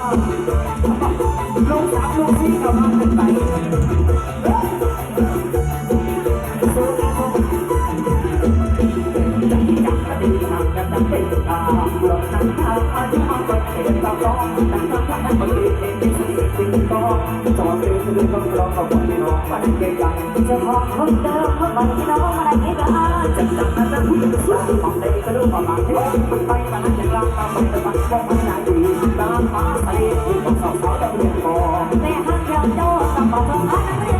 ลูกสาวลูกพี่กลับบ้านกันไปเต่จะมเรียนที่ลูกต้องร้องกับคนที่น้องมันเก่งยังจะพอคนเดิมมื่อวันที่น้องมาได้ที่บ้านจะจำนั้นแล้วผู้หญิงสของเด็กก็รู้ประมาณที่มันไปมันนั้นอย่างลำตามไปแต่มันก็ไม่ไนานดีตามมาใส่ที่ต้องสาวสาวแล้วเรียนพอแม่ฮักเราโตต้องบอกว่าอันนั้น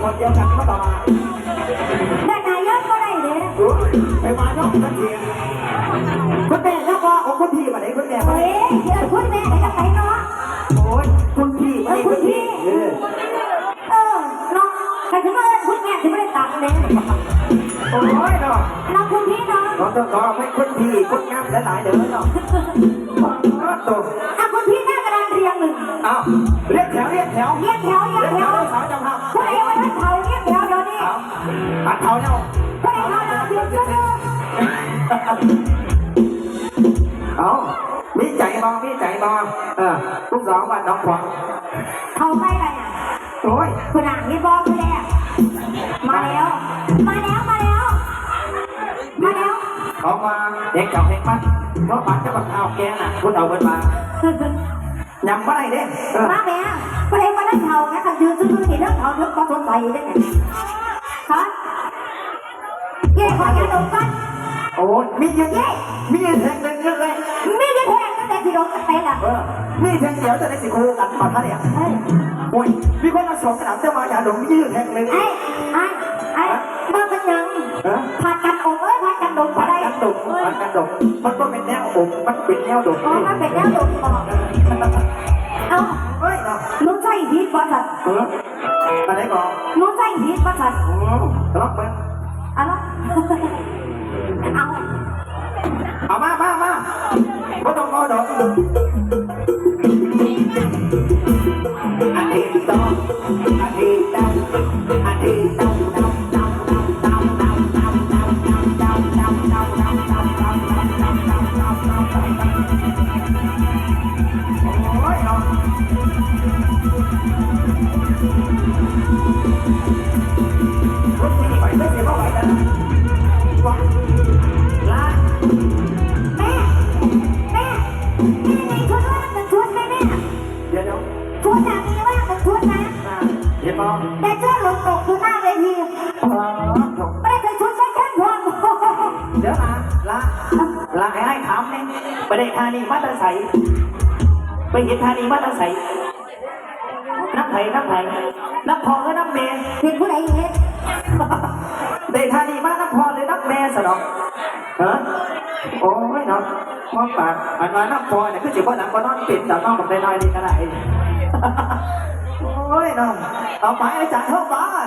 คนเดียวกันก็ต่อมาได้นายกก็ได้เด้ไปมานอกทันทีคุณแม่แล้วก็ของคุณพี่มาไหนคุณแม่มาเฮ้ยเดี๋ยวคุณแม่ไหนจะไปเนาะโอ้ยคุณพี่มาไหนคุณพี่เออเอนาะใครถึงมาเอิ้นคุณแม่ถึงไม่ได้ตังค์เลยโอ้ยเนาะน้องคุณพี่เนาะเราต้องรอให้คุณพี่คุณงามหลายๆเด้อเนาะตัวอะคุณพี่หน้ากระดานเรียงหนึ่งอ้าวเรียกแถวเรียกแถวเรียงแถวเรียงเรียกแถแถววสาวจำทำผู้ใดเอาไว้ท่ อัดเขาเนาะผู้ใดเอาดาวเทียมเสนอามีใจบองมีใจบองเออลูกสองบ้านน้องขวางเขาไปอะไรอะโอ้ยคุณอ่านยี่บอกคุณแรกมาแล้ว มาแล้ว มาแล้ว มาแล้วเขามาเด็กเก่าเด็กมันเพราะปัดจะบัดเอาแกน่ะคุณเอาเงินมายำว่ไรเด้เออมาแม่ผู้ใดมาท่านเขานะกันยืนซื่อเห็นเรื่องเขาเรื่องก็สนใจได้ไงฮะ เย่ขออย่าดมกันโอ้ยมีอย่างนี้มีอย่างแทงหนึ่งเยอะเลยไม่ได้แทงตั้งแต่ที่โดนกระเตะอะเออมีแทงเดียวจะได้สิคูกันก่อนท่านเนี่ยเฮ้ยโอ้ยมีคนมาสองสนามจะมาอย่าดมยืดแทงหนึ่งไอ้ไอ้ไอ้เมื่อเป็นยังเออผัดกันอกเอ้ยผัดกันดมมัก็นได้กันดมมันกันดมมันก็เป็นแนวอกมันเป็นแนวดมอ๋อมันเป็นแนวดมบอกเอ้าเฮ้ยเนาะลุงใจพีทวัดสัตว์เออมาได้ก่อนลุงใจพีทวัดสัตว์อืมรับไป เอาเอาเอามามามาไม่ต้องรอดอกอาทิตย์ต้องอาทิตย์ดำอาทิตย์ดำด เนี่ยประเด็นทานีมาตาใสไปเห็นทานีมาตาใสนับไผ่นับไผ่นับพอหรือนับเมย์เป็นผู้ใดเห็นเดทานีมานับพอหรือนับเมย์สนองเออโอ้ยเนาะมองปากอันว่านับพอเนี่ยคือจิ๋วว่าหนังก็นอนปิดแต่นอนกับได้น้อยดีก็ได้โอ้ยเนาะเอาไปอาจารย์เข้าบ้าน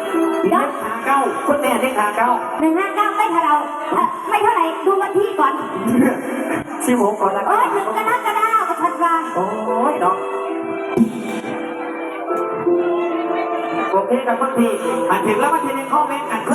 คุณแม่เลขหาเก้าหนึ่งห้าเก้าไม่เท่าเราอไม่เท่าไหร่ดูวันที่ก่อนสิบหกก่อนละโอ้ยหนึ่งกระฎาคมกับธันวาโอ้ยเนาะโอเคกับคุณพี่อันถึงแล้วมาทีะเป็นข้อแม้อัน